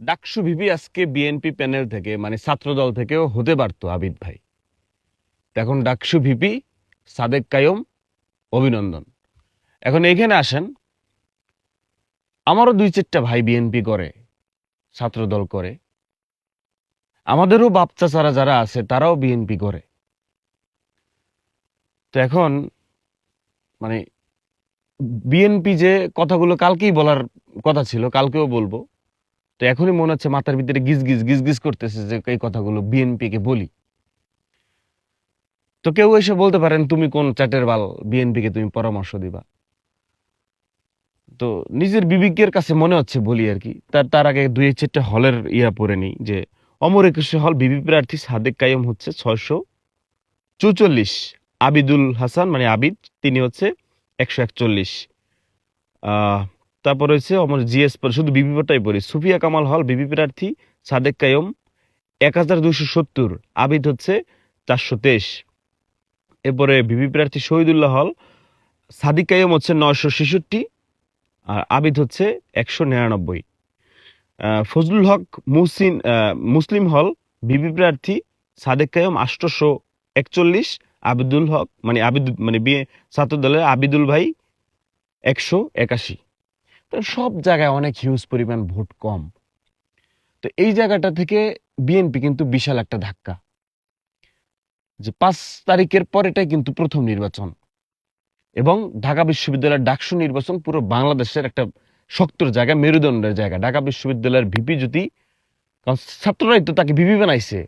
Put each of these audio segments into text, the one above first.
DUCSU VP আজকে BNP panel থেকে মানে ছাত্রদল থেকেও হতে পারতো আবিদ ভাই। এখন ডাকসু ভিপি সাদেক কায়ম, অভিনন্দন। এখন এখানে আসেন। আমারও দুই চারটা ভাই বিএনপি করে, ছাত্রদল করে। আমাদেরও বাপচা চারা যারা আছে, তারাও বিএনপি করে। তো এখন মানে বিএনপি যে কথাগুলো কালকেই বলার কথা ছিল, কালকেও বলব। তো এখনই মনে হচ্ছে মাথার ভিতরে গিজ গিজ গিজ গিজ করতেছে যে এই কথাগুলো বিএনপি কে বলি। তো কেউ এসে বলতে পারেন, তুমি কোন চ্যাটের বাল? বিএনপি কে তুমি পরামর্শ দিবা? তো নিজের বিবেকের কাছে মনে হচ্ছে বলি আর কি। তার তার আগে দুই চারটে হলের ইয়া পড়ে নেই যে, অমর একুশে হল বিবি প্রার্থী সাদেক কায়ম হচ্ছে ছয়শো চৌচল্লিশ। আবিদুল হাসান মানে আবিদ, তিনি হচ্ছে একশো একচল্লিশ। তারপর হচ্ছে আমার জিএস শুধু বিপিটাই পড়ি। সুফিয়া কামাল হল বিপি প্রার্থী, সাদেক কায়ম এক হাজার দুইশো সত্তর, আবিদ হচ্ছে চারশো তেইশ। এরপরে বিপি প্রার্থী শহীদুল্লাহ হল, সাদিক কায়ম হচ্ছে নয়শো ছেষট্টি আর আবিদ হচ্ছে একশো নিরানব্বই। ফজলুল হক মুসিন মুসলিম হল বিপি প্রার্থী, সাদেক কায়ম আষ্টশো একচল্লিশ, আবিদুল হক মানে আবিদ মানে বিয়ে ছাত্র দলের আবিদুল ভাই একশো একাশি। সব জায়গায় অনেক হিউজ পরিমাণ ভোট কম। তো এই জায়গাটা থেকে বিএনপি কিন্তু বিশাল একটা ধাক্কা। যে পাঁচ তারিখের পরেটাই কিন্তু প্রথম নির্বাচন। এবং ঢাকা বিশ্ববিদ্যালয়ের ডাকসু নির্বাচন পুরো বাংলাদেশের একটা শক্তর জায়গা, মেরুদণ্ডের জায়গা। ঢাকা বিশ্ববিদ্যালয়ের ভিপি যদি ছাত্ররাই তো তাকে ভিপি বানাইছে।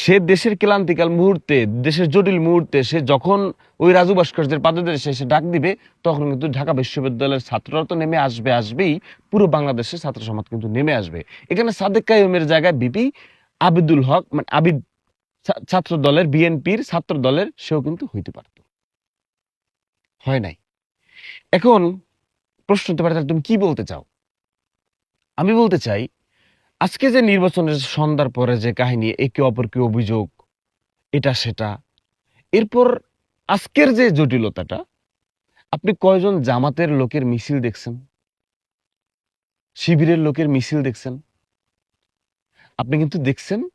সে দেশের ক্লান্তিকাল মুহূর্তে, দেশের জটিল মুহূর্তে সে যখন ওই রাজু ভাস্কর্যের পাদদেশে এসে ডাক দিবে, তখন কিন্তু ঢাকা বিশ্ববিদ্যালয়ের ছাত্ররা তো নেমে আসবে, আসবেই। পুরো বাংলাদেশের ছাত্র সমাজ কিন্তু নেমে আসবে। এখানে সাদেক কাইমের জায়গায় বিপি আবিদুল হক মানে আবিদ ছাত্র দলের, বিএনপির ছাত্র দলের সেও কিন্তু হইতে পারত। হয় নাই? এখন প্রশ্ন হতে পারে তুমি কি বলতে চাও? আমি বলতে চাই আজকে যে নির্বাচনের সন্ধ্যার পরে যে কাহিনী, একে অপরকে অভিযোগ, এটা সেটা। এরপর আজকের যে জটিলতাটা, আপনি কয়জন জামাতের লোকের মিছিল দেখছেন? শিবিরের লোকের মিছিল দেখছেন? আপনি কিন্তু দেখছেন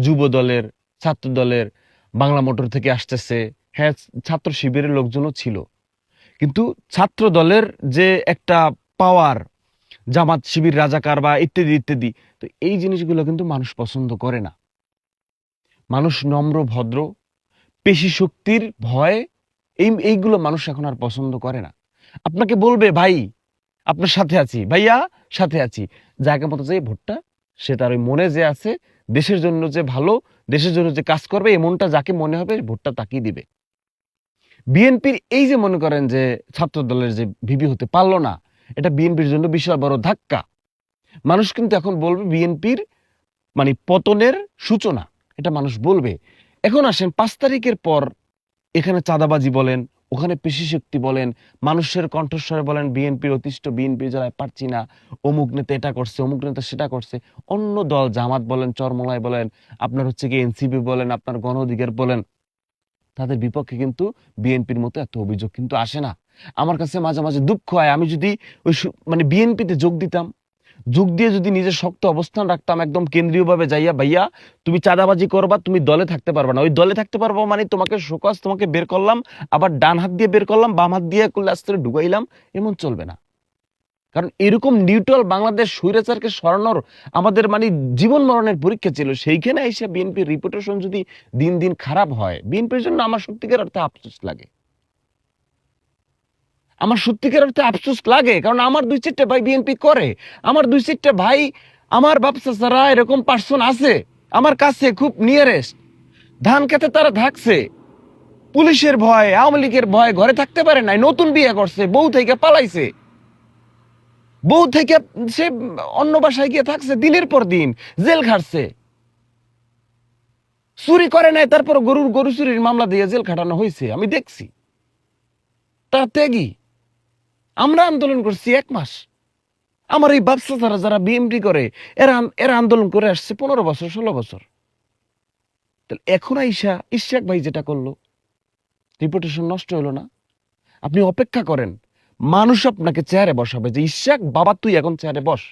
যুব দলের ছাত্র দলের বাংলা মোটর থেকে আসতেছে হ্যাঁ ছাত্র শিবিরের লোকজনও ছিল। কিন্তু ছাত্র দলের যে একটা পাওয়ার জামাত শিবির, রাজাকার বা ইত্যাদি ইত্যাদি। তো এই জিনিসগুলো কিন্তু মানুষ পছন্দ করে না। মানুষ নম্র, ভদ্র, পেশি শক্তির ভয়, এই, এইগুলো মানুষ এখন আর পছন্দ করে না। আপনাকে বলবে, ভাই, আপনার সাথে আছি। ভাইয়া, সাথে আছি। জায়গা মতো যে ভোটটা, সে তার ওই মনে যে আছে, দেশের জন্য যে ভালো, দেশের জন্য যে কাজ করবে, এমনটা যাকে মনে হবে ভোটটা তাকিয়ে দিবে। বিএনপির এই যে মনে করেন যে ছাত্র দলের যে ভিপি হতে পারল না এটা বিএনপির জন্য বিশাল বড় ধাক্কা। মানুষ কিন্তু এখন বলবে বিএনপির মানে পতনের সূচনা, এটা মানুষ বলবে। এখন আসেন, পাঁচ তারিখের পর এখানে চাঁদাবাজি বলেন, ওখানে পেশি শক্তি বলেন, মানুষের কণ্ঠস্বরে বলেন বিএনপির অতিষ্ঠ, বিএনপি জেলায় পারছি না, অমুক নেতা এটা করছে, অমুক নেতা সেটা করছে। অন্য দল, জামাত বলেন চরমলায় বলেন, আপনার হচ্ছে কি এনসিপি বলেন, আপনার গণ অধিকার বলেন, তাদের বিপক্ষে কিন্তু বিএনপির মতো এত অভিযোগ কিন্তু আসে না। আমার কাছে মাঝে মাঝে দুঃখ হয়। আমি যদি ওই মানে বিএনপিতে যোগ দিতাম, যোগ দিয়ে যদি নিজের শক্ত অবস্থান রাখতাম, একদম কেন্দ্রীয়ভাবে যাইয়া, ভাইয়া, তুমি চাঁদাবাজি করবা, তুমি দলে থাকতে পারবা না। ওই দলে থাকতে পারব মানে তোমাকে শোকজ তোমাকে বের করলাম, আবার ডান হাত দিয়ে বের করলাম, বাম হাত দিয়ে করলে আস্তে ঢুকাইলাম, এমন চলবে না। কারণ এরকম নিউট্রাল বাংলাদেশ স্বৈরাচারকে সরানোর আমাদের মানে জীবন মরণের পরীক্ষা ছিল। সেইখানে এসে বিএনপির রিপুটেশন যদি দিন দিন খারাপ হয় বিএনপির জন্য আমার সত্যিকার অর্থে আফসোস লাগে। আমার সত্যিকার অর্থে আফসোস লাগে, কারণ আমার দুই চারটে ভাই বিএনপি করে, আমার দুই চারটে ভাই, আমার বাপসা ছাড়া এরকম পার্সন আছে, আমার কাছে খুব নিয়ারেস্ট ধান খেতে তারা থাকছে, পুলিশের ভয়, আওয়ামী লীগের ভয়, ঘরে থাকতে পারে নাই, নতুন বিয়ে করছে, বউ থেকে পালাইছে। বউ থেকে সে অন্য বাসায় গিয়ে থাকছে, দিনের পর দিন, জেল খাটছে। চুরি করে নাই, তারপর গরুর গরু চুরির মামলা দিয়ে জেল খাটানো হয়েছে, আমি দেখছি। তার ত্যাগী। আমরা আন্দোলন করছি এক মাস। আমার এই ব্যবসা যারা যারা বিএমডি করে, এরা এরা আন্দোলন করে আসছে পনেরো বছর, ষোলো বছর। তাহলে এখন আইসা ইশাক ভাই যেটা করল রিপুটেশন নষ্ট হলো না। আপনি অপেক্ষা করেন, মানুষ আপনাকে চেয়ারে বসাবে যে ইশাক বাবা, তুই এখন চেয়ারে বস।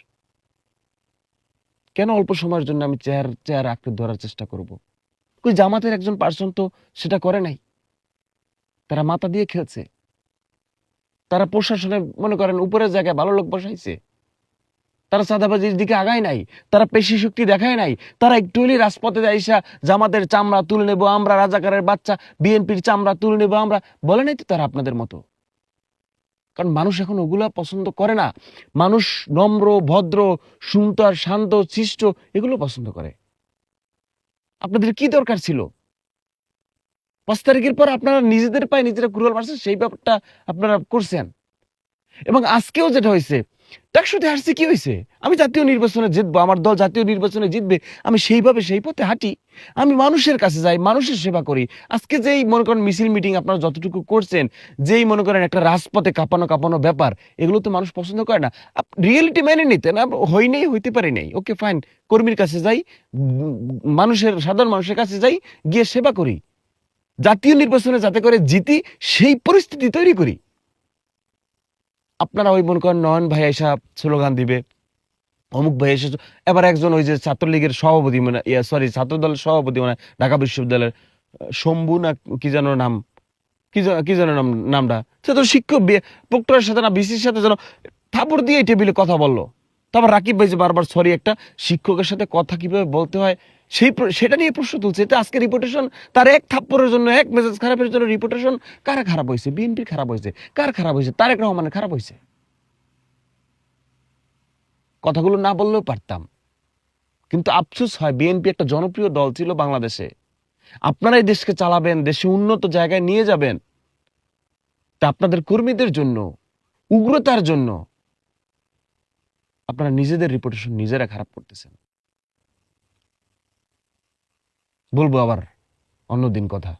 কেন অল্প সময়ের জন্য আমি চেয়ার চেয়ার আঁকড়ে ধরার চেষ্টা করব? ওই জামাতের একজন পার্সন তো সেটা করে নাই। তারা মাথা দিয়ে খেলছে। তারা প্রশাসনে, মনে করেন, উপরের জায়গায় ভালো লোক বসাইছে। তারা চাঁদাবাজির দিকে আগায় নাই, তারা পেশি শক্তি দেখায় নাই, তারা একটু হলেই রাজপথে আইসা জামাতের চামড়া তুলে নেব আমরা, রাজাকারের বাচ্চা, বিএনপির চামড়া তুলে নেব আমরা। বলে নাই তো তারা আপনাদের মতো? কারণ মানুষ এখন ওগুলা পছন্দ করে না। মানুষ নম্র, ভদ্র, সুন্দর, শান্ত শিষ্ট এগুলো পছন্দ করে। আপনাদের কি দরকার ছিল? পাঁচ তারিখের পর আপনারা নিজেদের পায়ে নিজেরা কুরবাল মারছেন, সেই ব্যাপারটা আপনারা করছেন। এবং আজকেও যেটা হয়েছে টাকসুতে হারছে কি হয়েছে? আমি জাতীয় নির্বাচনে জিতবো, আমার দল জাতীয় নির্বাচনে জিতবে, আমি সেইভাবে সেই পথে হাঁটি। আমি মানুষের কাছে যাই, মানুষের সেবা করি। আজকে যেই, মনে করেন, মিছিল মিটিং আপনারা যতটুকু করছেন, যেই, মনে করেন, একটা রাজপথে কাঁপানো কাঁপানো ব্যাপার, এগুলো তো মানুষ পছন্দ করে না। রিয়েলিটি মেনে নিতেন, আপ- হই নেই, হইতে পারি নাই। ওকে ফাইন কর্মীর কাছে যাই মানুষের, সাধারণ মানুষের কাছে যাই, গিয়ে সেবা করি। জাতীয় নির্বাচনে যাতে করে জিতি সেই পরিস্থিতি তৈরি করি। আপনারা ওই মনে করেন নয়ন ভাই এসা স্লোগান দিবে, অমুক ভাই এসে এবার একজন ওই যে ছাত্রলীগের সভাপতি মানে ইয়া সরি ছাত্র দলের সভাপতি মানে ঢাকা বিশ্ববিদ্যালয়ের শম্ভু না কি যেন নাম, কি যেন নাম, নামটা, সে তো শিক্ষক প্রক্টরের সাথে না বিসির সাথে যেন থাপড় দিয়ে টেবিলে কথা বলল। তারপর রাকিব ভাই যে বারবার সরি একটা শিক্ষকের সাথে কথা কীভাবে বলতে হয় সেই সেটা নিয়ে প্রশ্ন তুলছে এটা আজকে রিপোর্টেশন তার এক থাপ্পড়ের জন্য, এক মেজাজ খারাপের জন্য রিপোর্টেশন কারা খারাপ হয়েছে? বিএনপির খারাপ হয়েছে। কার খারাপ হয়েছে? তারেক রহমানের খারাপ হয়েছে। কথাগুলো না বললেও পারতাম। কিন্তু আফসোস হয় বিএনপি একটা জনপ্রিয় দল ছিল বাংলাদেশে। আপনারাই দেশকে চালাবেন, দেশে উন্নত জায়গায় নিয়ে যাবেন। তা আপনাদের কর্মীদের জন্য, উগ্রতার জন্য আপনারা নিজেদের রিপুটেশন নিজেরা খারাপ করতেছেন। বলব আবার অন্যদিন কথা।